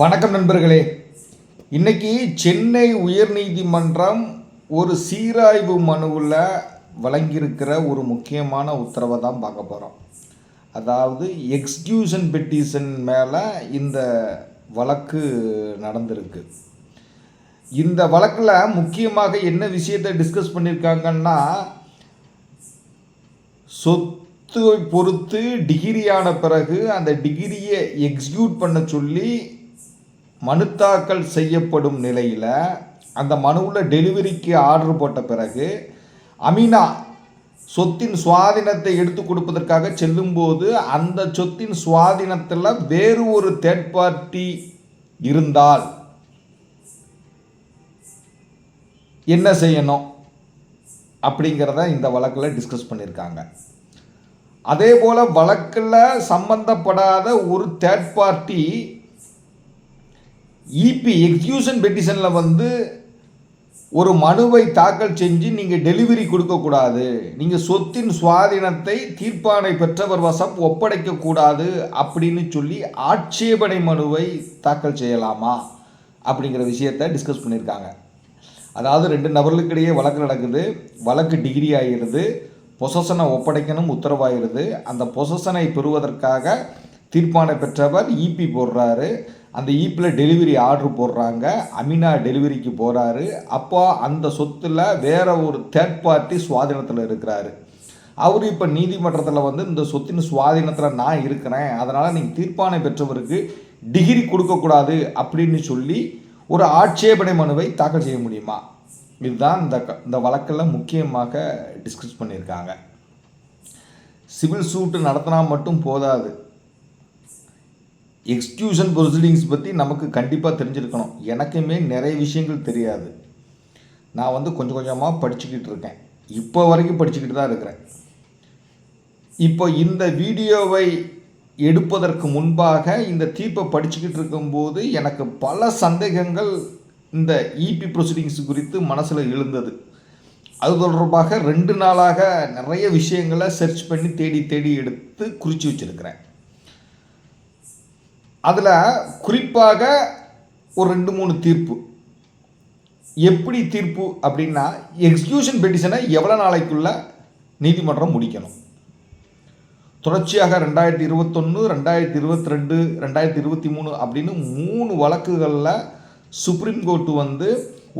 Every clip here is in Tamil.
வணக்கம் நண்பர்களே. இன்னைக்கு சென்னை உயர்நீதிமன்றம் ஒரு சீராய்வு மனுவில் வழங்கியிருக்கிற ஒரு முக்கியமான உத்தரவை தான் பார்க்க போகிறோம் அதாவது எக்ஸ்கியூஷன் பெட்டிஷன் மேலே இந்த வழக்கு நடந்திருக்கு. இந்த வழக்கில் முக்கியமாக என்ன விஷயத்தை டிஸ்கஸ் பண்ணியிருக்காங்கன்னா சொத்து பொறுத்து டிகிரியான பிறகு அந்த டிகிரியை எக்ஸிக்யூட் பண்ண சொல்லி மனு தாக்கல் செய்யப்படும் நிலையில் அந்த மனுவில் டெலிவரிக்கு ஆர்டர் போட்ட பிறகு அமீனா சொத்தின் சுவாதீனத்தை எடுத்து கொடுப்பதற்காக செல்லும்போது அந்த சொத்தின் சுவாதீனத்தில் வேறு ஒரு தேர்ட் பார்ட்டி இருந்தால் என்ன செய்யணும் அப்படிங்கிறத இந்த வழக்கில் டிஸ்கஸ் பண்ணியிருக்காங்க. அதே போல் வழக்கில் சம்பந்தப்படாத ஒரு தேர்ட் பார்ட்டி இபி எக்ஸிக்யூஷன் பெட்டிஷனில் வந்து ஒரு மனுவை தாக்கல் செஞ்சு நீங்கள் டெலிவரி கொடுக்கக்கூடாது நீங்கள் சொத்தின் சுவாதீனத்தை தீர்ப்பானை பெற்றவர் வசம் ஒப்படைக்கக்கூடாது அப்படின்னு சொல்லி ஆட்சேபனை மனுவை தாக்கல் செய்யலாமா அப்படிங்கிற விஷயத்தை டிஸ்கஸ் பண்ணியிருக்காங்க. அதாவது ரெண்டு நபர்களுக்கிடையே வழக்கு நடக்குது. வழக்கு டிகிரி ஆகிருது பொசஷனை ஒப்படைக்கணும் உத்தரவாயிருது அந்த பொசஷனை பெறுவதற்காக தீர்ப்பானை பெற்றவர் இபி போடுறாரு. அந்த ஈப்பில் டெலிவரி ஆர்டர் போடுறாங்க. அமினா டெலிவரிக்கு போகிறாரு அப்போ அந்த சொத்தில் வேற ஒரு தேர்ட் பார்ட்டி சுவாதீனத்தில் இருக்கிறாரு. அவர் இப்போ நீதிமன்றத்தில் வந்து இந்த சொத்தின் சுவாதீனத்தில் நான் இருக்கிறேன். அதனால் நீங்கள் தீர்ப்பானை பெற்றவருக்கு டிகிரி கொடுக்கக்கூடாது அப்படின்னு சொல்லி ஒரு ஆட்சேபனை மனுவை தாக்கல் செய்ய முடியுமா? இதுதான் இந்த க- இந்த வழக்கில் முக்கியமாக டிஸ்கஸ் பண்ணியிருக்காங்க. சிவில் சூட்டு நடத்தினா மட்டும் போதாது. எக்ஸ்கியூஷன் ப்ரொசீடிங்ஸ் பற்றி நமக்கு கண்டிப்பாக தெரிஞ்சிருக்கணும். எனக்குமே நிறைய விஷயங்கள் தெரியாது. நான் வந்து கொஞ்சம் கொஞ்சமாக படிச்சுக்கிட்டு இருக்கேன். இப்போ வரைக்கும் படிச்சுக்கிட்டு தான் இருக்கிறேன். இப்போ இந்த வீடியோவை எடுப்பதற்கு முன்பாக இந்த தீர்ப்பை படிச்சுக்கிட்டு இருக்கும்போது எனக்கு பல சந்தேகங்கள் இந்த இபி ப்ரொசீடிங்ஸ் குறித்து மனசில் எழுந்தது. அது தொடர்பாக ரெண்டு நாளாக நிறைய விஷயங்களை சர்ச் பண்ணி தேடி தேடி எடுத்து குறித்து வச்சுருக்கிறேன். அதில் குறிப்பாக ஒரு ரெண்டு மூணு தீர்ப்பு. எப்படி தீர்ப்பு அப்படின்னா எக்ஸிக்யூஷன் பெட்டிஷனை எவ்வளோ நாளைக்குள்ள நீதிமன்றம் முடிக்கணும். தொடர்ச்சியாக ரெண்டாயிரத்தி இருபத்தொன்று ரெண்டாயிரத்தி இருபத்தி ரெண்டு ரெண்டாயிரத்தி இருபத்தி மூணு அப்படின்னு மூணு வழக்குகளில் சுப்ரீம் கோர்ட்டு வந்து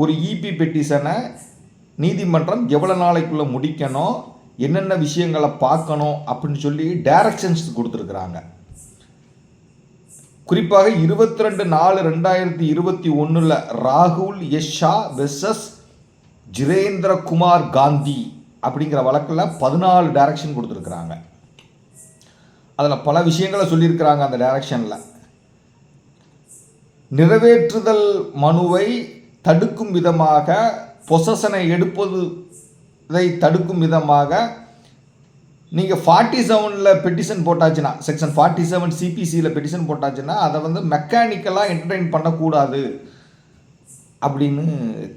ஒரு இபி பெட்டிஷனை நீதிமன்றம் எவ்வளோ நாளைக்குள்ளே முடிக்கணும் என்னென்ன விஷயங்களை பார்க்கணும் அப்படின்னு சொல்லி டைரக்ஷன்ஸ் கொடுத்துருக்குறாங்க. குறிப்பாக இருபத்தி ரெண்டு நாலு ரெண்டாயிரத்தி இருபத்தி ஒன்றில் ராகுல் யஷா வெர்சஸ் ஜிரேந்திர குமார் காந்தி அப்படிங்கிற வழக்கில் பதினாலு டைரக்ஷன் கொடுத்துருக்குறாங்க. அதில் பல விஷயங்களை சொல்லியிருக்கிறாங்க அந்த டைரக்ஷனில் நிறைவேற்றுதல் மனுவை தடுக்கும் விதமாக பொசஷனை எடுப்பது இதை தடுக்கும் விதமாக நீங்கள் ஃபார்ட்டி செவனில் பெட்டிஷன் போட்டாச்சுன்னா செக்ஷன் ஃபார்ட்டி செவன் சிபிசியில் பெட்டிஷன் போட்டாச்சுன்னா அதை வந்து மெக்கானிக்கலாக என்டர்டெயின் பண்ணக்கூடாது அப்படின்னு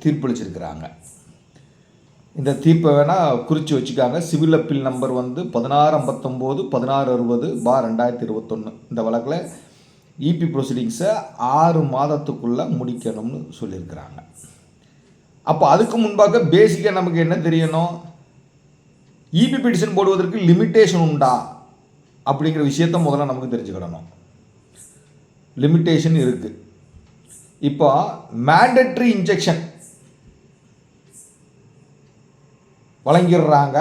தீர்ப்பளிச்சிருக்கிறாங்க. இந்த தீர்ப்பை வேணால் குறித்து வச்சுக்காங்க. சிவில் அப்பீல் நம்பர் வந்து பதினாறு ஐம்பத்தொம்போது பதினாறு அறுபது பா ரெண்டாயிரத்தி இருபத்தொன்று இந்த வழக்கில் இபி ப்ரொசீடிங்ஸை ஆறு மாதத்துக்குள்ளே முடிக்கணும்னு சொல்லியிருக்கிறாங்க. அப்போ அதுக்கு முன்பாக பேசிக்காக நமக்கு என்ன தெரியணும்? இபி பெட்டிஷன் போடுவதற்கு லிமிட்டேஷன் உண்டா? அப்படிங்கிற விஷயத்த முதல்ல நமக்கு தெரிஞ்சுக்கிடணும். லிமிட்டேஷன் இருக்குது இப்போ மேண்டட்ரி இன்ஜெக்ஷன் வழங்கிடுறாங்க.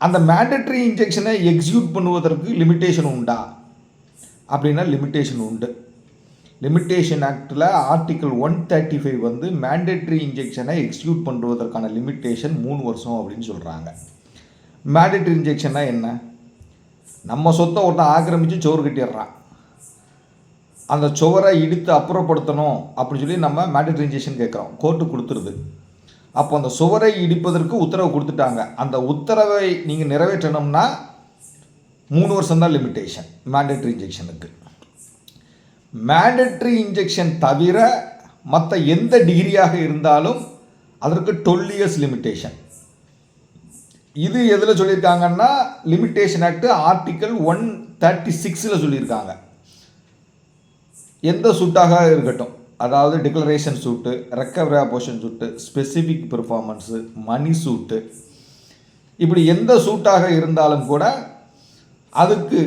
அந்த மேண்டட்ரி இன்ஜெக்ஷனை எக்ஸிக்யூட் பண்ணுவதற்கு லிமிட்டேஷன் உண்டா? அப்படின்னா லிமிட்டேஷன் உண்டு. லிமிட்டேஷன் ஆக்டில் ஆர்டிக்கல் ஒன் தேர்ட்டி ஃபைவ் வந்து மேண்டட்ரி இன்ஜெக்ஷனை எக்ஸிக்யூட் பண்ணுவதற்கான லிமிட்டேஷன் மூணு வருஷம் அப்படின்னு சொல்கிறாங்க மேடிட்ரி இன்ஜெக்ஷன்னா என்ன? நம்ம சொத்தை ஒருத்தன் ஆக்கிரமித்து சோறு கட்டிடுறான். அந்த சுவரை இடித்து அப்புறப்படுத்தணும் அப்படின்னு சொல்லி நம்ம மேடிட்ரி இன்ஜெக்ஷன் கேட்குறோம். கோர்ட்டு கொடுத்துருது. அப்போ அந்த சுவரை இடிப்பதற்கு உத்தரவு கொடுத்துட்டாங்க. அந்த உத்தரவை நீங்கள் நிறைவேற்றணும்னா மூணு வருஷம் தான் லிமிட்டேஷன் மேண்டட்ரி இன்ஜெக்ஷனுக்கு மேண்டட்ரி இன்ஜெக்ஷன் தவிர மற்ற எந்த டிகிரியாக இருந்தாலும் அதற்கு டுவெல் இயர்ஸ் லிமிட்டேஷன் இது எதில் சொல்லியிருக்காங்கன்னா limitation act article one thirty சிக்ஸில் சொல்லியிருக்காங்க. எந்த சூட்டாக இருக்கட்டும் அதாவது டிக்ளரேஷன் சூட்டு ரெக்கவரி ஆப்போஷன் சூட்டு ஸ்பெசிஃபிக் பெர்ஃபார்மன்ஸு மணி சூட்டு இப்படி எந்த சூட்டாக இருந்தாலும் கூட அதுக்கு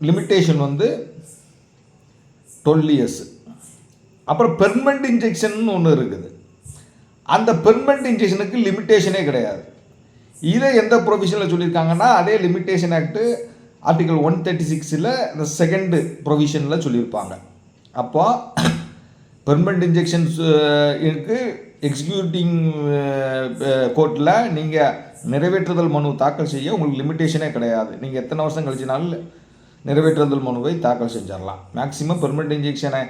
லிமிட்டேஷன் வந்து டுவெல் இயர்ஸ் அப்புறம் பெர்மனண்ட் இன்ஜெக்ஷன் ஒன்று இருக்குது. அந்த பெர்மனண்ட் இன்ஜெக்ஷனுக்கு லிமிட்டேஷனே கிடையாது. இதை எந்த ப்ரொவிஷனில் சொல்லியிருக்காங்கன்னா அதே limitation act article one thirty சிக்ஸில் இந்த செகண்டு ப்ரொவிஷனில் சொல்லியிருப்பாங்க. அப்போ பெர்மனண்ட் இன்ஜெக்ஷன்ஸ் இருக்கு. எக்ஸிக்யூட்டிங் கோர்ட்டில் நீங்கள் நிறைவேற்றுதல் மனு தாக்கல் செய்ய உங்களுக்கு லிமிட்டேஷனே கிடையாது. நீங்கள் எத்தனை வருஷம் கழிச்சினாலும் நிறைவேற்றுதல் மனுவை தாக்கல் செஞ்சிடலாம். மேக்ஸிமம் பெர்மனண்ட் இன்ஜெக்ஷனை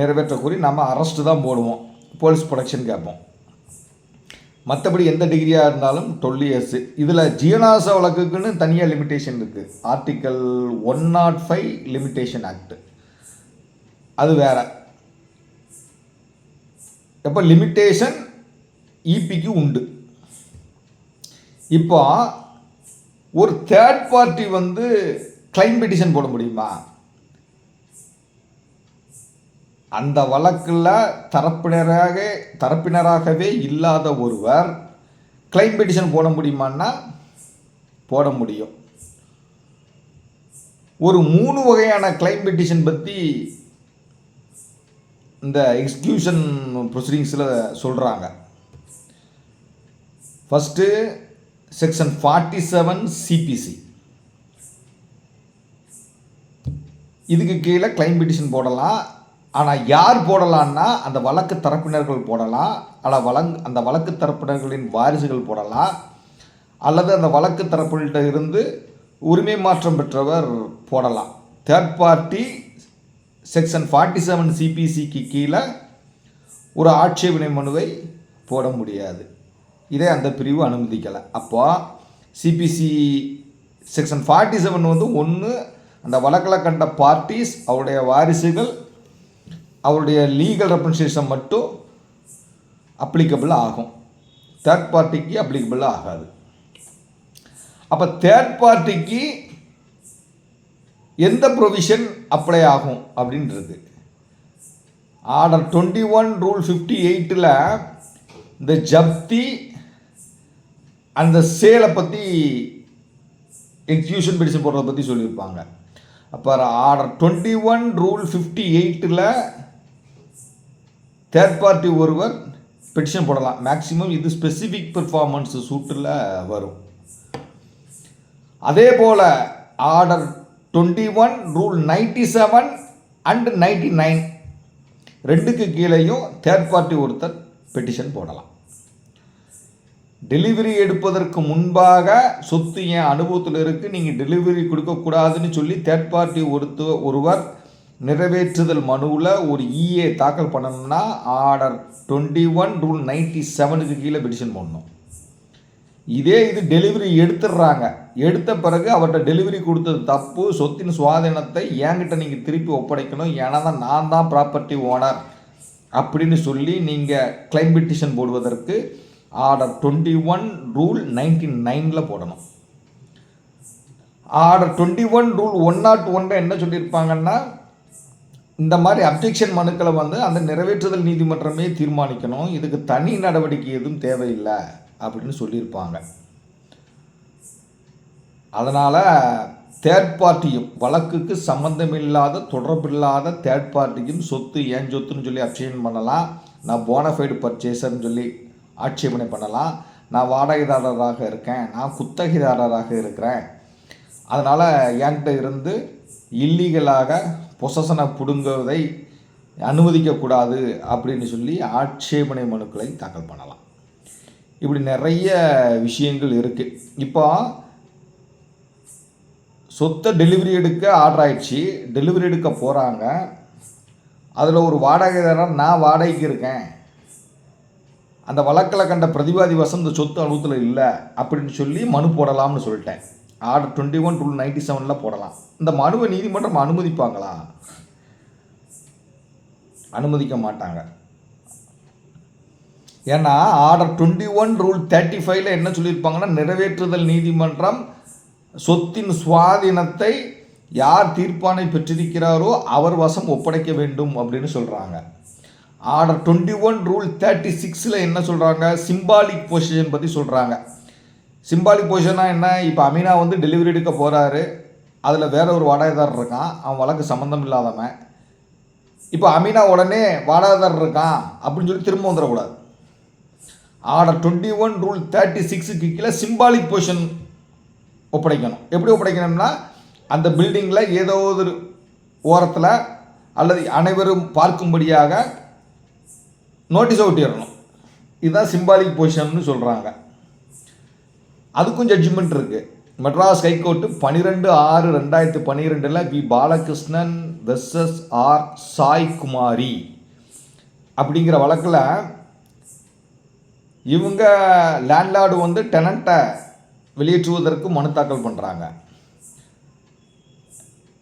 நிறைவேற்ற கூறி நம்ம அரெஸ்ட்டு தான் போடுவோம். போலீஸ் ப்ரொடக்ஷன் கேட்போம். மற்றபடி எந்த டிகிரியாக இருந்தாலும் டுவெல் இயர்ஸு இதில் ஜீவனாச வழக்குக்குன்னு தனியாக லிமிட்டேஷன் இருக்குது article one nought five limitation act அது வேற. எப்போ லிமிட்டேஷன் இபிக்கு உண்டு. இப்போ ஒரு தேர்ட் பார்ட்டி வந்து கிளைம் பெட்டிஷன் போட முடியுமா? அந்த வழக்கில் தரப்பினராக தரப்பினராகவே இல்லாத ஒருவர் கிளைம் பெட்டிஷன் போட முடியுமான்னா போட முடியும். ஒரு மூணு வகையான கிளைம் பெட்டிஷன் பற்றி இந்த எக்ஸ்கியூஷன் ப்ரொசீடிங்ஸில் சொல்கிறாங்க first section forty seven CPC இதுக்கு கீழே கிளைம் பெட்டிஷன் போடலாம். ஆனால் யார் போடலான்னா அந்த வழக்கு தரப்பினர்கள் போடலாம் அல்ல வழங் அந்த வழக்கு தரப்பினர்களின் வாரிசுகள் போடலாம் அல்லது அந்த வழக்கு தரப்புகிட்ட இருந்து உரிமை மாற்றம் பெற்றவர் போடலாம். Third party section forty seven சிபிசிக்கு கீழே ஒரு ஆட்சேபனை மனுவை போட முடியாது. இதை அந்த பிரிவு அனுமதிக்கலை. அப்போ சிபிசி செக்ஷன் ஃபார்ட்டி செவன் வந்து ஒன்று அந்த வழக்கில் கண்ட பார்ட்டிஸ் அவருடைய வாரிசுகள் அவருடைய லீகல் ரெப்ரன்சேஷன் மட்டும் அப்ளிகபிள் ஆகும். தேர்ட் பார்ட்டிக்கு அப்ளிகபிள் ஆகாது. அப்போ தேர்ட் பார்ட்டிக்கு எந்த ப்ரொவிஷன் அப்ளை ஆகும் அப்படின்றது. Order twenty one rule fifty எயிட்டில் இந்த ஜப்தி அந்த சேலை பற்றி எக்ஸிக்யூஷன் பெடிஷன் போடுறத பற்றி சொல்லியிருப்பாங்க. அப்போ order twenty one rule fifty எயிட்டில் தேர்ட் பார்ட்டி ஒருவர் பெட்டிஷன் போடலாம். மேக்ஸிமம் இது ஸ்பெசிஃபிக் பெர்ஃபார்மன்ஸ் சூட்டில் வரும். அதே போல் order twenty one rule ninety seven and ninety nine ரெண்டுக்கு கீழேயும் தேர்ட் பார்ட்டி ஒருத்தர் பெட்டிஷன் போடலாம். டெலிவரி எடுப்பதற்கு முன்பாக சொத்து என் அனுபவத்தில் இருக்குது நீங்கள் டெலிவரி கொடுக்கக்கூடாதுன்னு சொல்லி தேர்ட் பார்ட்டி ஒருத்த ஒருவர் நிறைவேற்றுதல் மனுவில் ஒரு இஏ தாக்கல் பண்ணணும்னா order twenty one rule ninety செவனுக்கு கீழே பெட்டிஷன் போடணும். இதே இது டெலிவரி எடுத்துடுறாங்க. எடுத்த பிறகு அவர்கிட்ட டெலிவரி கொடுத்தது தப்பு சொத்தின் சுவாதீனத்தை என்கிட்ட நீங்கள் திருப்பி ஒப்படைக்கணும். ஏன்னா தான் நான் தான் ப்ராப்பர்ட்டி ஓனர் அப்படின்னு சொல்லி நீங்கள் கிளைம் பெட்டிஷன் போடுவதற்கு order twenty one rule ninety நைனில் போடணும். Order twenty one rule one nought ஒன்றை என்ன சொல்லியிருப்பாங்கன்னா இந்த மாதிரி அப்ஜெக்ஷன் மனுக்களை வந்து அந்த நிறைவேற்றுதல் நீதிமன்றமே தீர்மானிக்கணும். இதுக்கு தனி நடவடிக்கை எதுவும் தேவையில்லை அப்படின்னு சொல்லியிருப்பாங்க. அதனால் தேர்ட் பார்ட்டியும் வழக்குக்கு சம்மந்தமில்லாத தொடர்பில்லாத தேர்ட் பார்ட்டியும் சொத்து ஏன் சொத்துன்னு சொல்லி அப்சேஷன் பண்ணலாம். நான் போனஃபைடு பர்ச்சேசர்னு சொல்லி ஆட்சேபனை பண்ணலாம். நான் வாடகைதாரராக இருக்கேன். நான் குத்தகைதாரராக இருக்கிறேன். அதனால் என்கிட்ட இருந்து இல்லீகலாக பொசசனை பிடுங்குவதை அனுமதிக்கக்கூடாது அப்படின்னு சொல்லி ஆட்சேபனை மனுக்களை தாக்கல் பண்ணலாம். இப்படி நிறைய விஷயங்கள் இருக்குது இப்போ சொத்தை டெலிவரி எடுக்க ஆர்டர் ஆயிடுச்சு. டெலிவரி எடுக்க போகிறாங்க அதில் ஒரு வாடகைதாரர் நான் வாடகைக்கு இருக்கேன். அந்த வழக்கில் கண்ட பிரதிவாதி வசம் இந்த சொத்து அனுபவத்தில் இல்லை அப்படின்னு சொல்லி மனு போடலாம்னு சொல்லிட்டேன். Order twenty one rule ninety செவனில் போடலாம். இந்த மனுவை நீதிமன்றம் அனுமதிப்பாங்களா? அனுமதிக்க மாட்டாங்க. ஏன்னா order twenty one rule thirty ஃபைவ்ல என்ன சொல்லியிருப்பாங்கன்னா நிறைவேற்றுதல் நீதிமன்றம் சொத்தின் சுவாதீனத்தை யார் தீர்ப்பானை பெற்றிருக்கிறாரோ அவர் வசம் ஒப்படைக்க வேண்டும் அப்படின்னு சொல்கிறாங்க order twenty one rule thirty சிக்ஸில் என்ன சொல்கிறாங்க சிம்பாலிக் பொசிஷன் பற்றி சொல்கிறாங்க சிம்பாலிக் பொசிஷனாக என்ன? இப்போ அமீனா வந்து டெலிவரி எடுக்க போகிறாரு அதில் வேற ஒரு வாடகைதாரர் இருக்கான். அவன் வழக்கு சம்மந்தம் இல்லாதவன். இப்போ அமீனா உடனே வாடகைதாரர் இருக்கான் அப்படின்னு சொல்லி திரும்ப வந்துடக்கூடாது. Order twenty one rule thirty சிக்ஸுக்கு கீழே சிம்பாலிக் பொசிஷன் ஒப்படைக்கணும். எப்படி ஒப்படைக்கணும்னா அந்த பில்டிங்கில் ஏதோ ஒரு ஓரத்தில் அல்லது அனைவரும் பார்க்கும்படியாக நோட்டீஸ் ஒட்டிடணும். இதுதான் சிம்பாலிக் பொசிஷன்னு சொல்கிறாங்க அதுக்கும் ஜட்ஜ்மெண்ட் இருக்குது மெட்ராஸ் ஹைகோர்ட்டு பன்னிரெண்டு ஆறு ரெண்டாயிரத்து பன்னிரெண்டில் B Balakrishnan versus R Sai Kumari அப்படிங்கிற வழக்கில் இவங்க லேண்ட்லார்டு வந்து டெனண்ட்டை வெளியேற்றுவதற்கு மனு தாக்கல் பண்ணுறாங்க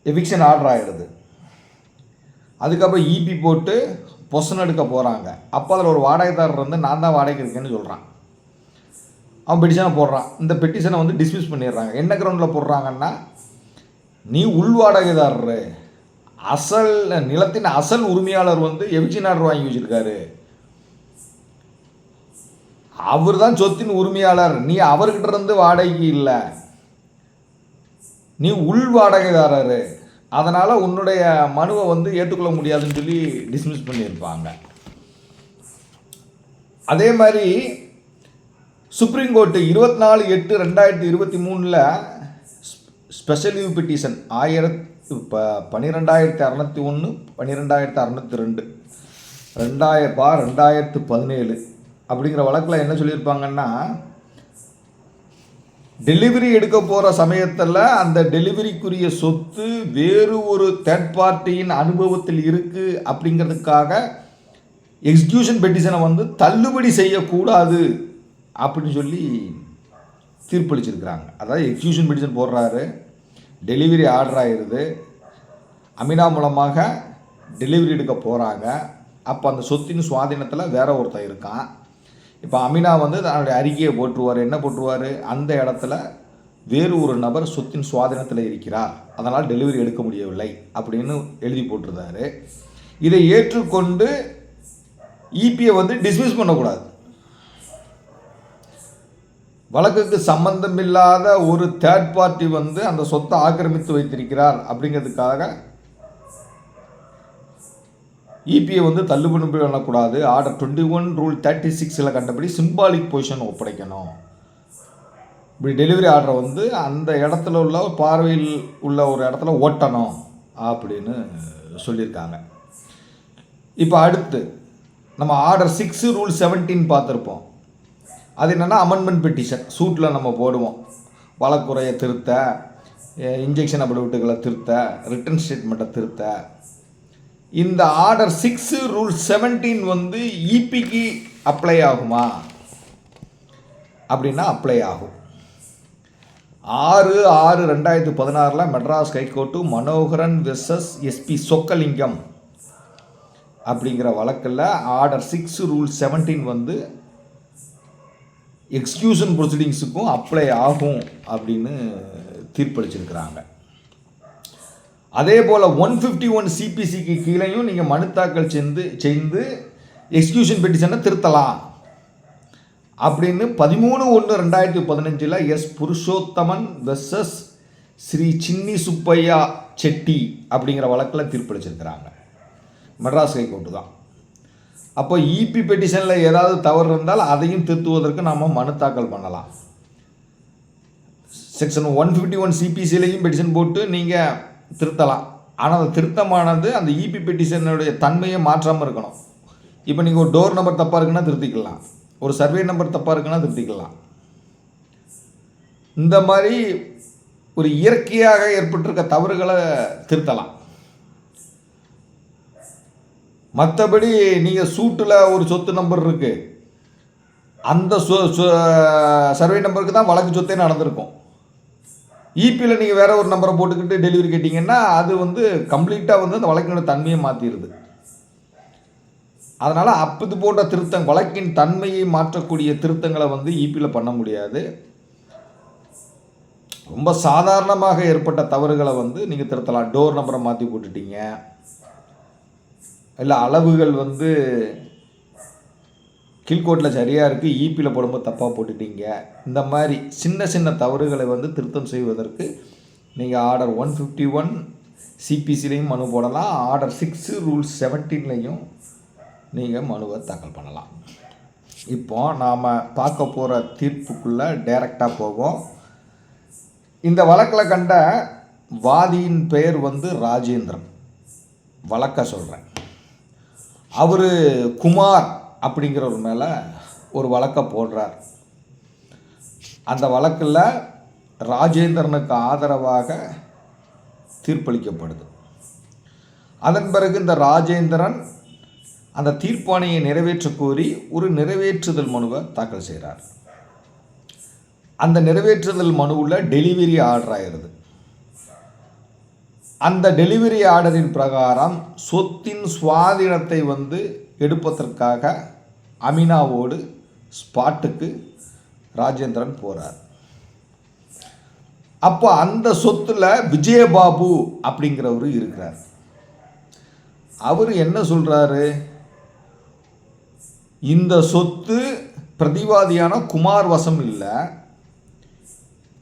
எவிக்ஷன் ஆர்டர் ஆகிடுது அதுக்கப்புறம் இபி போட்டு பொசன் எடுக்க போகிறாங்க அப்போ அதில் ஒரு வாடகைதாரர் வந்து நான் தான் வாடகை இருக்கேன்னு சொல்கிறான் அவன் பெட்டிஷனை போடுறான். இந்த பெட்டிஷனை வந்து டிஸ்மிஸ் பண்ணிடுறாங்க. என்ன கிரவுண்டில் போடுறாங்கன்னா நீ உள்வாடகைதாரர். அசல் நிலத்தின் அசல் உரிமையாளர் வந்து எவிக்ஷன் ஆர்டர் வாங்கி வச்சிருக்காரு. அவர் தான் சொத்தின் உரிமையாளர். நீ அவர்கிட்ட இருந்து வாடகைக்கு இல்லை. நீ உள் வாடகைதாரர் அதனால் உன்னுடைய மனுவை வந்து ஏற்றுக்கொள்ள முடியாதுன்னு சொல்லி டிஸ்மிஸ் பண்ணியிருப்பாங்க. அதே மாதிரி சுப்ரீம் கோர்ட்டு இருபத்தி நாலு எட்டு ரெண்டாயிரத்தி இருபத்தி மூணில் ஸ்பெஷல் லீவ் பெட்டிஷன் ஆயிரத்து ப பன்னிரெண்டாயிரத்தி அறநூற்றி ஒன்று பன்னிரெண்டாயிரத்தி அறநூற்றி ரெண்டு. ரெண்டாயிரம் பா ரெண்டாயிரத்து பதினேழு. அப்படிங்கிற வழக்கில் என்ன சொல்லியிருப்பாங்கன்னா டெலிவரி எடுக்க போகிற சமயத்தில் அந்த டெலிவரிக்குரிய சொத்து வேறு ஒரு தேர்ட் பார்ட்டியின் அனுபவத்தில் இருக்குது அப்படிங்கிறதுக்காக எக்ஸிக்யூஷன் பெட்டிஷனை வந்து தள்ளுபடி செய்யக்கூடாது. அப்படின்னு சொல்லி தீர்ப்பளிச்சிருக்கிறாங்க. அதாவது எக்ஸிக்யூஷன் மெடிசன் போடுறாரு டெலிவரி ஆர்டர் ஆயிடுது அமினா மூலமாக டெலிவரி எடுக்க போகிறாங்க அப்போ அந்த சொத்தின் சுவாதீனத்தில் வேற ஒருத்தன் இருக்கான். இப்போ அமினா வந்து தன்னுடைய அறிக்கையை போட்டுருவார் என்ன போட்டுருவார் அந்த இடத்துல வேறு ஒரு நபர் சொத்தின் சுவாதீனத்தில் இருக்கிறார். அதனால் டெலிவரி எடுக்க முடியவில்லை அப்படின்னு எழுதி போட்டிருந்தாரு. இதை ஏற்றுக்கொண்டு இபியை வந்து டிஸ்மிஸ் பண்ணக்கூடாது. வழக்குக்கு சம்பந்தமில்லாத ஒரு தேர்ட் பார்ட்டி வந்து அந்த சொத்தை ஆக்கிரமித்து வைத்திருக்கிறார் அப்படிங்கிறதுக்காக இபிஐ வந்து தள்ளுபடி பண்ணக்கூடாது. Order twenty one rule thirty சிக்ஸில் கண்டபடி சிம்பாலிக் பொசிஷன் ஒப்படைக்கணும். இப்படி டெலிவரி ஆர்டரை வந்து அந்த இடத்துல உள்ள பார்வையில் உள்ள ஒரு இடத்துல ஓட்டணும் அப்படின்னு சொல்லியிருக்காங்க. இப்போ அடுத்து நம்ம ஆர்டர் சிக்ஸு ரூல் செவன்டீன் பார்த்துருப்போம். அது என்னென்னா அமெண்ட்மெண்ட் பெட்டிஷன் சூட்டில் நம்ம போடுவோம். வழக்குறையை திருத்த இன்ஜெக்ஷன் அப்டவுட்டுகளை திருத்த ரிட்டன் ஸ்டேட்மெண்ட்டை திருத்த. இந்த ஆர்டர் சிக்ஸு ரூல் செவன்டீன் வந்து இபிக்கு அப்ளை ஆகுமா? அப்படின்னா அப்ளை ஆகும். ஆறு ஆறு ரெண்டாயிரத்து பதினாறில் Madras high court Manoharan versus SP Chockalingam அப்படிங்கிற வழக்கில் ஆர்டர் சிக்ஸ் ரூல் செவன்டீன் வந்து எக்ஸ்கியூஷன் ப்ரொசீடிங்ஸுக்கும் அப்ளை ஆகும் அப்படின்னு தீர்ப்பளிச்சிருக்கிறாங்க. அதே போல் ஒன் ஃபிஃப்டி ஒன் சிபிசிக்கு கீழேயும் நீங்கள் மனு தாக்கல் செய்து செய்து எக்ஸ்கியூஷன் பெட்டிஷனை திருத்தலாம். அப்படின்னு பதிமூணு ஒன்று ரெண்டாயிரத்தி பதினஞ்சில் எஸ் புருஷோத்தமன் வெர்சஸ் ஸ்ரீ சின்னி சுப்பையா செட்டி அப்படிங்கிற வழக்கில் தீர்ப்பளிச்சிருக்கிறாங்க. மெட்ராஸ் ஹைகோர்ட்டு தான். அப்போ இபி பெட்டிஷனில் ஏதாவது தவறு இருந்தால் அதையும் திருத்துவதற்கு நாம் மனு தாக்கல் பண்ணலாம். செக்ஷன் ஒன் ஃபிஃப்டி ஒன் சிபிசிலையும் பெட்டிஷன் போட்டு நீங்கள் திருத்தலாம். ஆனால் அந்த திருத்தமானது அந்த இபி பெட்டிஷனுடைய தன்மையை மாற்றாமல் இருக்கணும். இப்போ நீங்கள் ஒரு டோர் நம்பர் தப்பாக இருக்குன்னா திருத்திக்கலாம். ஒரு சர்வே நம்பர் தப்பாக இருக்குன்னா திருத்திக்கலாம். இந்த மாதிரி ஒரு இயற்கையாக ஏற்பட்டிருக்க தவறுகளை திருத்தலாம். மற்றபடி நீங்கள் சூட்டில் ஒரு சொத்து நம்பர் இருக்குது அந்த சர்வே நம்பருக்கு தான் வழக்கு சொத்தே நடந்திருக்கும். இபியில் நீங்கள் வேற ஒரு நம்பரை போட்டுக்கிட்டு டெலிவரி கேட்டிங்கன்னா அது வந்து கம்ப்ளீட்டாக வந்து அந்த வழக்கினோட தன்மையை மாற்றிடுது அதனால் அப்பது போன்ற திருத்தம் வழக்கின் தன்மையை மாற்றக்கூடிய திருத்தங்களை வந்து இபியில் பண்ண முடியாது. ரொம்ப சாதாரணமாக ஏற்பட்ட தவறுகளை வந்து நீங்கள் திருத்தலாம். டோர் நம்பரை மாற்றி போட்டுட்டீங்க. இல்லை அளவுகள் வந்து கீழ்கோட்டில் சரியாக இருக்குது ஈபியில் போடும்போது தப்பாக போட்டுட்டீங்க. இந்த மாதிரி சின்ன சின்ன தவறுகளை வந்து திருத்தம் செய்வதற்கு நீங்கள் ஆர்டர் ஒன் ஃபிஃப்டி ஒன் சிபிசிலையும் மனு போடலாம். ஆர்டர் சிக்ஸு ரூல் செவன்டீன்லேயும் நீங்கள் மனுவை தாக்கல் பண்ணலாம். இப்போ நாம் பார்க்க போகிற தீர்ப்புக்குள்ளே டைரெக்டாக போவோம். இந்த வழக்கில் கண்ட வாதியின் பெயர் வந்து ராஜேந்திரன். வழக்க சொல்கிறேன் அவர் குமார் அப்படிங்கிறவர் மேலே ஒரு வழக்கை போடுறார். அந்த வழக்கில் ராஜேந்திரனுக்கு ஆதரவாக தீர்ப்பளிக்கப்படுது. அதன் பிறகு இந்த ராஜேந்திரன் அந்த தீர்ப்பாணையை நிறைவேற்ற கோரி ஒரு நிறைவேற்றுதல் மனுவை தாக்கல் செய்கிறார் அந்த நிறைவேற்றுதல் மனுவில் டெலிவரி ஆர்டர் ஆயிடுது. அந்த டெலிவரி ஆர்டரின் பிரகாரம் சொத்தின் சுவாதீனத்தை வந்து எடுப்பதற்காக அமினாவோடு ஸ்பாட்டுக்கு ராஜேந்திரன் போகிறார் அப்போ அந்த சொத்தில் விஜயபாபு அப்படிங்கிறவர் இருக்கிறார். அவர் என்ன சொல்கிறாரு இந்த சொத்து பிரதிவாதியான குமார் வசம் இல்லை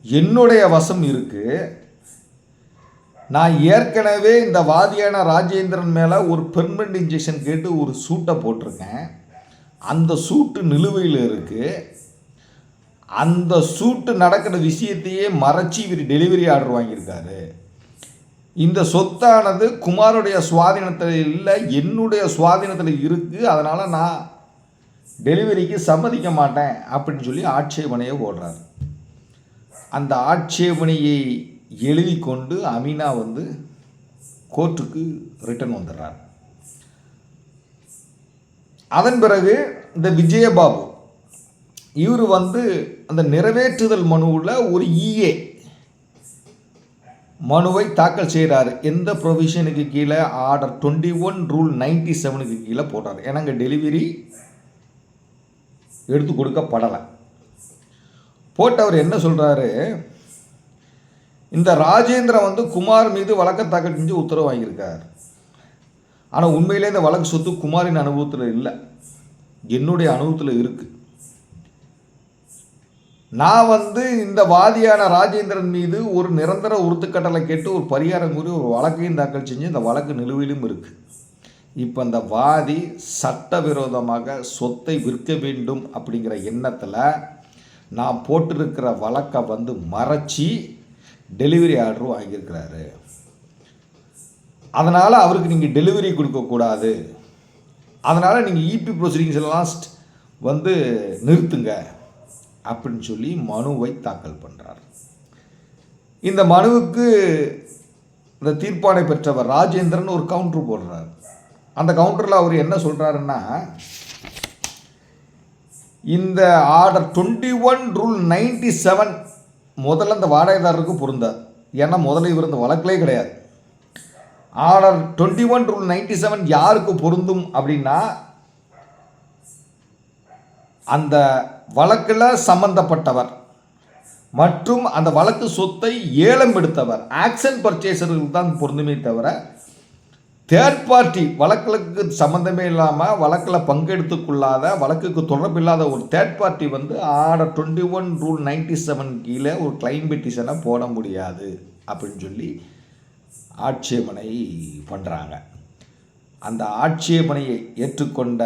என்னுடைய வசம் இருக்குது நான் ஏற்கனவே இந்த வாதியான ராஜேந்திரன் மேலே ஒரு பெர்மனண்ட் இன்ஜெக்ஷன் கேட்டு ஒரு சூட்டை போட்டிருக்கேன். அந்த சூட்டு நிலுவையில் இருக்குது அந்த சூட்டு நடக்கிற விஷயத்தையே மறைச்சி இவர் டெலிவரி ஆர்டர் வாங்கியிருக்காரு. இந்த சொத்தானது குமாருடைய சுவாதீனத்தில் இல்லை என்னுடைய சுவாதீனத்தில் இருக்குது அதனால் நான் டெலிவரிக்கு சம்மதிக்க மாட்டேன் அப்படின்னு சொல்லி ஆட்சேபனையை போடுறாரு அந்த ஆட்சேபனையை எழுதி கொண்டு அமீனா வந்து கோர்ட்டுக்கு ரிட்டர்ன் வந்துடுறார். அதன் பிறகு இந்த விஜயபாபு இவர் வந்து அந்த நிறைவேற்றுதல் மனுவில் ஒரு இஏ மனுவை தாக்கல் செய்கிறாரு எந்த ப்ரொவிஷனுக்கு கீழே order twenty one rule ninety செவனுக்கு கீழே போடுறார். ஏன்னா அங்கே டெலிவரி எடுத்து கொடுக்கப்படலை. போட்டவர் என்ன சொல்கிறாரு இந்த ராஜேந்திரன் வந்து குமார் மீது வழக்கை தாக்கல் செஞ்சு உத்தரவு வாங்கியிருக்கார். ஆனால் உண்மையிலே இந்த வழக்கு சொத்து குமாரின் அனுபவத்தில் இல்லை. என்னுடைய அனுபவத்தில் இருக்குது நான் வந்து இந்த வாதியான ராஜேந்திரன் மீது ஒரு நிரந்தர உறுத்துக்கட்டளை கேட்டு ஒரு பரிகாரம் கூறி ஒரு வழக்கையும் தாக்கல் செஞ்சு இந்த வழக்கு நிலுவையிலும் இருக்குது இப்போ இந்த வாதி சட்டவிரோதமாக சொத்தை விற்க வேண்டும் அப்படிங்கிற எண்ணத்தில் நான் போட்டிருக்கிற வழக்கை வந்து மறைச்சி டெலிவரி ஆர்டர் வாங்கியிருக்கிறாரு. அதனால் அவருக்கு நீங்கள் டெலிவரி கொடுக்கக்கூடாது அதனால் நீங்கள் இபி ப்ரொசீடிங்ஸ் எல்லாம் வந்து நிறுத்துங்க அப்படின்னு சொல்லி மனுவை தாக்கல் பண்ணுறார் இந்த மனுவுக்கு இந்த தீர்ப்பானை பெற்றவர் ராஜேந்திரன் ஒரு கவுண்டர் போடுறார். அந்த கவுண்டரில் அவர் என்ன சொல்கிறாருன்னா இந்த order twenty one rule ninety seven முதல்ல இந்த வாடகைதாரருக்கு பொருந்தார் ஏன்னா முதல்ல இவர் இந்த வழக்கிலே கிடையாது. Order twenty one rule ninety seven யாருக்கு பொருந்தும் அப்படின்னா அந்த வழக்கில் சம்பந்தப்பட்டவர் மற்றும் அந்த வழக்கு சொத்தை ஏலம் எடுத்தவர். ஆக்ஷன் பர்ச்சேசர்களுக்கு தான் பொருந்துமே தவிர தேர்ட் பார்ட்டி வழக்குகளுக்கு சம்மந்தமே இல்லாமல் வழக்கில் பங்கெடுத்துக்கொள்ளாத வழக்குக்கு தொடர்பில்லாத ஒரு தேர்ட் பார்ட்டி வந்து order twenty one rule ninety seven கீழே ஒரு கிளைம் பெட்டிஷனை போட முடியாது அப்படின்னு சொல்லி ஆட்சேபனை பண்ணுறாங்க அந்த ஆட்சேபனையை ஏற்றுக்கொண்ட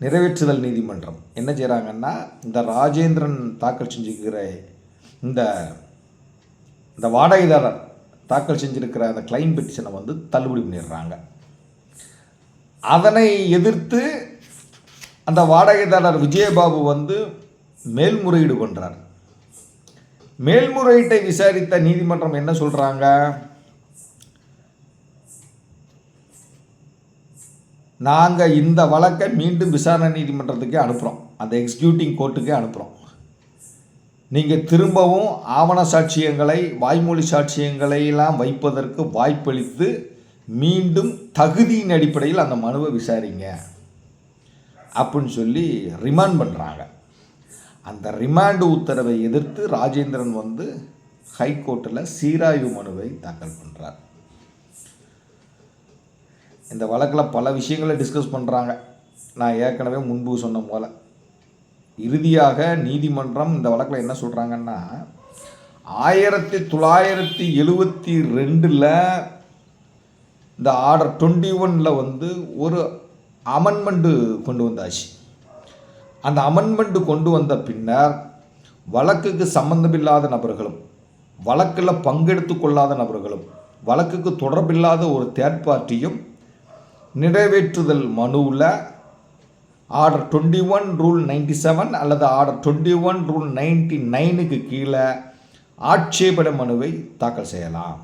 நிறைவேற்றுதல் நீதிமன்றம் என்ன செய்கிறாங்கன்னா இந்த ராஜேந்திரன் தாக்கல் செஞ்சுக்கிற இந்த இந்த வாடகைதாரர் தாக்கல் செஞ்சிருக்கிற அந்த கிளைம் பெட்டிஷனை வந்து தள்ளுபடி பண்ணிடுறாங்க. அதனை எதிர்த்து அந்த வாடகைதாரர் விஜயபாபு வந்து மேல்முறையீடு பண்ணுறார் மேல்முறையீட்டை விசாரித்த நீதிமன்றம் என்ன சொல்கிறாங்க நாங்கள் இந்த வழக்கை மீண்டும் விசாரணை நீதிமன்றத்துக்கே அனுப்புகிறோம் அந்த எக்ஸிக்யூட்டிங் கோர்ட்டுக்கே அனுப்புகிறோம் நீங்கள் திரும்பவும் ஆவண சாட்சியங்களை வாய்மொழி சாட்சியங்களை எல்லாம் வைப்பதற்கு வாய்ப்பளித்து மீண்டும் தகுதியின் அடிப்படையில் அந்த மனுவை விசாரிங்க. அப்படின்னு சொல்லி ரிமாண்ட் பண்ணுறாங்க அந்த ரிமாண்டு உத்தரவை எதிர்த்து ராஜேந்திரன் வந்து ஹைகோர்ட்டில் சீராய்வு மனுவை தாக்கல் பண்ணுறார் இந்த வழக்கில் பல விஷயங்களை டிஸ்கஸ் பண்ணுறாங்க நான் ஏற்கனவே முன்பு சொன்ன போல. இறுதியாக நீதிமன்றம் இந்த வழக்கில் என்ன சொல்கிறாங்கன்னா ஆயிரத்தி தொள்ளாயிரத்தி எழுவத்தி ரெண்டில் இந்த ஆர்டர் டுவெண்ட்டி ஒனில் வந்து ஒரு அமெண்ட்மெண்ட்டு கொண்டு வந்தாச்சு. அந்த அமெண்ட்மெண்ட்டு கொண்டு வந்த பின்னர் வழக்குக்கு சம்பந்தமில்லாத நபர்களும் வழக்கில் பங்கெடுத்து கொள்ளாத நபர்களும் வழக்குக்கு தொடர்பில்லாத ஒரு தேர்ட் பார்ட்டியும் நிறைவேற்றுதல் மனுவில் order twenty one rule ninety seven அல்லது order twenty one rule ninety நைனுக்கு கீழே ஆட்சேபன மனுவை தாக்கல் செய்யலாம்.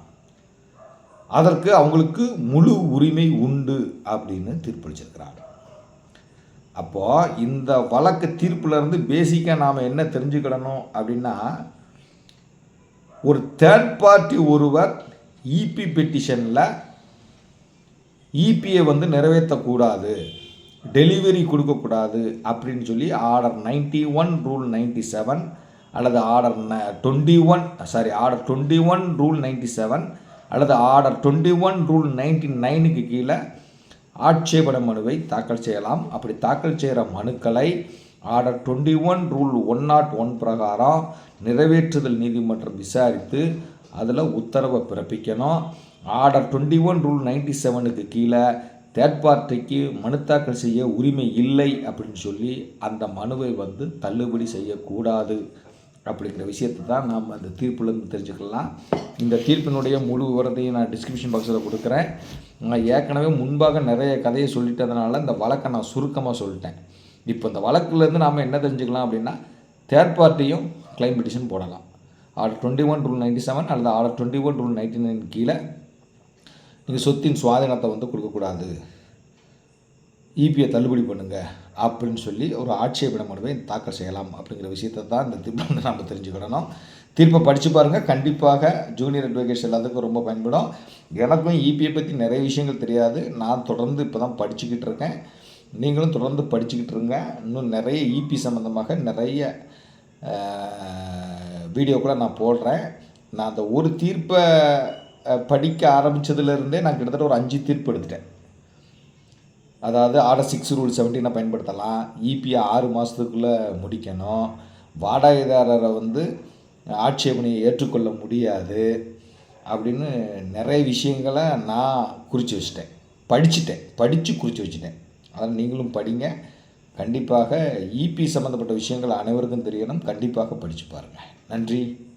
அதற்கு அவங்களுக்கு முழு உரிமை உண்டு அப்படின்னு தீர்ப்பளிச்சிருக்கிறாங்க அப்போது இந்த வழக்கு தீர்ப்பிலிருந்து பேசிக்காக நாம் என்ன தெரிஞ்சுக்கிடணும் அப்படின்னா ஒரு தேர்ட் பார்ட்டி ஒருவர் இபி பெட்டிஷனில் இபியை வந்து நிறைவேற்றக்கூடாது. டெலிவரி கொடுக்கக்கூடாது அப்படின்னு சொல்லி order ninety one rule ninety seven அல்லது ஆர்டர் ந twenty one sorry order twenty one rule ninety seven அல்லது order twenty one rule ninety நைனுக்கு கீழே ஆட்சேபன மனுவை தாக்கல் செய்யலாம். அப்படி தாக்கல் செய்கிற மனுக்களை order twenty one rule one naught one பிரகாரம் நிறைவேற்றுதல் நீதிமன்றம் விசாரித்து அதில் உத்தரவை பிறப்பிக்கணும். Order twenty one rule ninety செவனுக்கு கீழே தேர்ட் பார்ட்டிக்கு மனு தாக்கல் செய்ய உரிமை இல்லை அப்படின்னு சொல்லி அந்த மனுவை வந்து தள்ளுபடி செய்யக்கூடாது அப்படிங்கிற விஷயத்தை தான் நாம் அந்த தீர்ப்புலேருந்து தெரிஞ்சுக்கலாம். இந்த தீர்ப்பினுடைய முழு விவரத்தையும் நான் டிஸ்கிரிப்ஷன் பாக்ஸில் கொடுக்குறேன். நான் ஏற்கனவே முன்பாக நிறைய கதையை சொல்லிட்டதுனால இந்த வழக்கை நான் சுருக்கமாக சொல்லிட்டேன். இப்போ இந்த வழக்குலேருந்து நாம் என்ன தெரிஞ்சுக்கலாம் அப்படின்னா தேர்ட் பார்ட்டியும் கிளைம் பெட்டிஷன் போடலாம். Order twenty one rule ninety seven அல்லது order twenty one rule ninety nine கீழே நீங்கள் சொத்தின் சுவாதீனத்தை வந்து கொடுக்கக்கூடாது. ஈபியை தள்ளுபடி பண்ணுங்கள் அப்படின்னு சொல்லி ஒரு ஆட்சேபண மனுவை தாக்கல் செய்யலாம் அப்படிங்கிற விஷயத்தை தான் இந்த தீர்ப்பு வந்து நம்ம தெரிஞ்சுக்கிடணும். தீர்ப்பை படித்து பாருங்கள் கண்டிப்பாக ஜூனியர் அட்வொகேட்ஸ் எல்லாத்துக்கும் ரொம்ப பயன்படும். எனக்கும் ஈபியை பற்றி நிறைய விஷயங்கள் தெரியாது. நான் தொடர்ந்து இப்போ தான் படிச்சுக்கிட்டு இருக்கேன். நீங்களும் தொடர்ந்து படிச்சுக்கிட்டு இருங்க. இன்னும் நிறைய இபி சம்மந்தமாக நிறைய வீடியோக்களை நான் போடுறேன். நான் அந்த ஒரு தீர்ப்பை படிக்க ஆரம்பித்ததுலேருந்தே நான் கிட்டத்தட்ட ஒரு அஞ்சு தீர்ப்பு எடுத்துட்டேன். அதாவது ஆர்டர் சிக்ஸ் ரூல் செவன்டீனை பயன்படுத்தலாம். இபிஐ ஆறு மாதத்துக்குள்ளே முடிக்கணும். வாடகைதாரரை வந்து ஆட்சேபனையை ஏற்றுக்கொள்ள முடியாது அப்படின்னு நிறைய விஷயங்களை நான் குறித்து வச்சிட்டேன். படிச்சுட்டேன். படித்து குறித்து வச்சுட்டேன். அதனால் நீங்களும் படிங்க. கண்டிப்பாக இபி சம்மந்தப்பட்ட விஷயங்கள் அனைவருக்கும் தெரியணும். கண்டிப்பாக படித்து பாருங்கள் நன்றி.